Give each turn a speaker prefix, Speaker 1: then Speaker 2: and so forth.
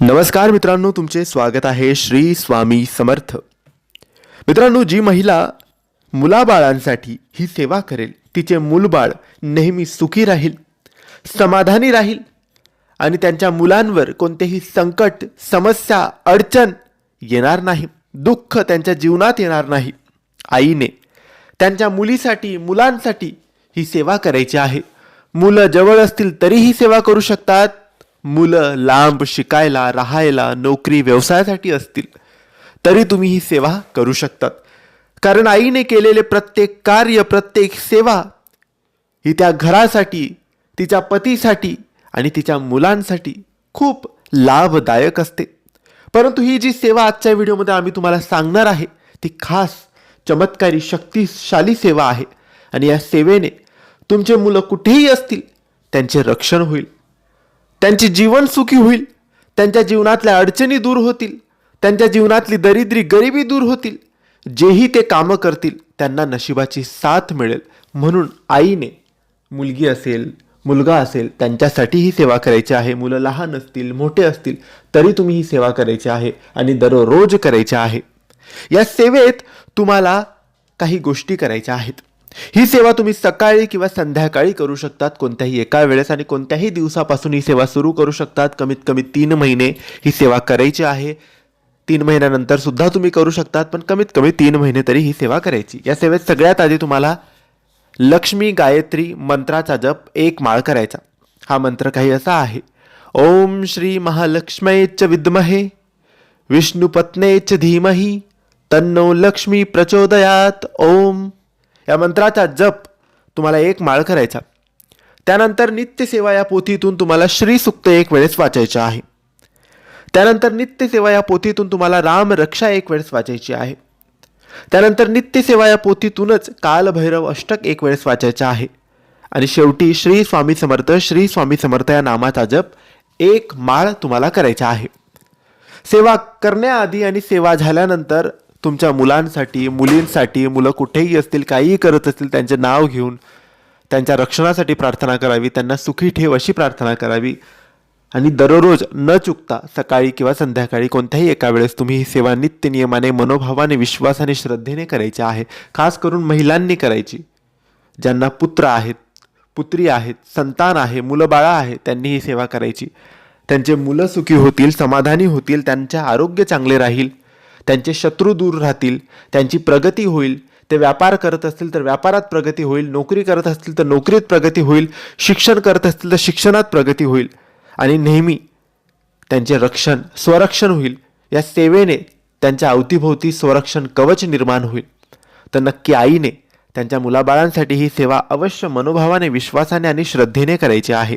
Speaker 1: नमस्कार मित्रांनो तुमचे स्वागत आहे श्री स्वामी समर्थ. मित्रांनो जी महिला मुलाबाळांसाठी ही सेवा करेल तिचे मूलबाळ नेहमी सुखी राहील समाधानी राहील आणि त्यांच्या मुलांवर कोणतेही संकट समस्या अडचण येणार नाही दुःख त्यांच्या जीवनात येणार नाही. आईने त्यांच्या मुलीसाठी मुलांसाठी ही सेवा करायची आहे. मुलं जवळ असतील तरीही सेवा करू शकतात. मुलं लांब शिकायला राहायला नोकरी व्यवसायासाठी असतील तरी तुम्ही ही सेवा करू शकतात. कारण आईने केलेले प्रत्येक कार्य प्रत्येक सेवा ही त्या घरासाठी तिच्या पतीसाठी आणि तिच्या मुलांसाठी खूप लाभदायक असते. परंतु ही जी सेवा आजच्या व्हिडिओमध्ये आम्ही तुम्हाला सांगणार आहे ती खास चमत्कारी शक्तिशाली सेवा आहे. आणि या सेवेने तुमचे मुलं कुठेही असतील त्यांचे रक्षण होईल. त्यांचे जीवन सुखी होईल. त्यांच्या जीवनातल्या अडचणी दूर होतील. त्यांच्या जीवनातली दरिद्री गरिबी दूर होतील. जेही ते कामं करतील त्यांना नशिबाची साथ मिळेल. म्हणून आईने मुलगी असेल मुलगा असेल त्यांच्यासाठी ही सेवा करायची आहे. मुलं लहान असतील मोठे असतील तरी तुम्ही ही सेवा करायची आहे आणि दररोज करायची आहे. या सेवेत तुम्हाला काही गोष्टी करायच्या आहेत. ही सेवा तुम्ही सकाळी किंवा संध्याकाळी करू शकतात कोणत्याही एका वेळेस आणि कोणत्याही दिवसापासून ही सेवा सुरू करू शकतात. कमीत कमी तीन महिने ही सेवा करायची आहे. तीन महिन्यानंतर सुद्धा तुम्ही करू शकतात पण कमीत कमी तीन महिने तरी ही सेवा करायची. या सेवेत सगळ्यात आधी तुम्हाला लक्ष्मी गायत्री मंत्राचा जप एक माळ करायचा. हा मंत्र काही असा आहे. ओम श्री महालक्ष्मयेच विद्महे विष्णुपत्नेच धीमही तन्नो लक्ष्मी प्रचोदयात. ओम या मंत्राचा जप तुम्हाला एक माळ करायचा. त्यानंतर नित्यसेवा या पोथीतून तुम्हाला श्रीसुक्त एक वेळेस वाचायचं आहे. त्यानंतर नित्यसेवा या पोथीतून तुम्हाला राम रक्षा एक वेळेस वाचायची आहे. त्यानंतर नित्यसेवा या पोथीतूनच कालभैरव अष्टक एक वेळेस वाचायचं आहे. आणि शेवटी श्री स्वामी समर्थ श्री स्वामी समर्थ या नामाचा जप एक माळ तुम्हाला करायचा आहे. सेवा करण्याआधी आणि सेवा झाल्यानंतर तुमच्या मुलांसाठी मुलींसाठी मुलं कुठेही असतील काहीही करत असतील त्यांचे नाव घेऊन त्यांच्या रक्षणासाठी प्रार्थना करावी त्यांना सुखी ठेव अशी प्रार्थना करावी. आणि दररोज न चुकता सकाळी किंवा संध्याकाळी कोणत्याही एका वेळेस तुम्ही ही सेवा नित्य नियमाने मनोभावाने विश्वासाने श्रद्धेने करायची आहे. खास करून महिलांनी करायची. ज्यांना पुत्र आहेत पुत्री आहेत संतान आहे मुलं बाळा आहे त्यांनी ही सेवा करायची. त्यांचे मुलं सुखी होतील समाधानी होतील त्यांचे आरोग्य चांगले राहील. त्यांचे शत्रू दूर राहतील त्यांची प्रगती होईल ते व्यापार करत असतील तर व्यापारात प्रगती होईल नोकरी करत असतील तर नोकरीत प्रगती होईल शिक्षण करत असतील तर शिक्षणात प्रगती होईल. आणि नेहमी त्यांचे रक्षण स्वरक्षण होईल. या सेवेने त्यांच्या अवतीभोवती स्वरक्षण कवच निर्माण होईल. तर नक्की आईने त्यांच्या मुलाबाळांसाठी ही सेवा अवश्य मनोभावाने विश्वासाने आणि श्रद्धेने करायची आहे.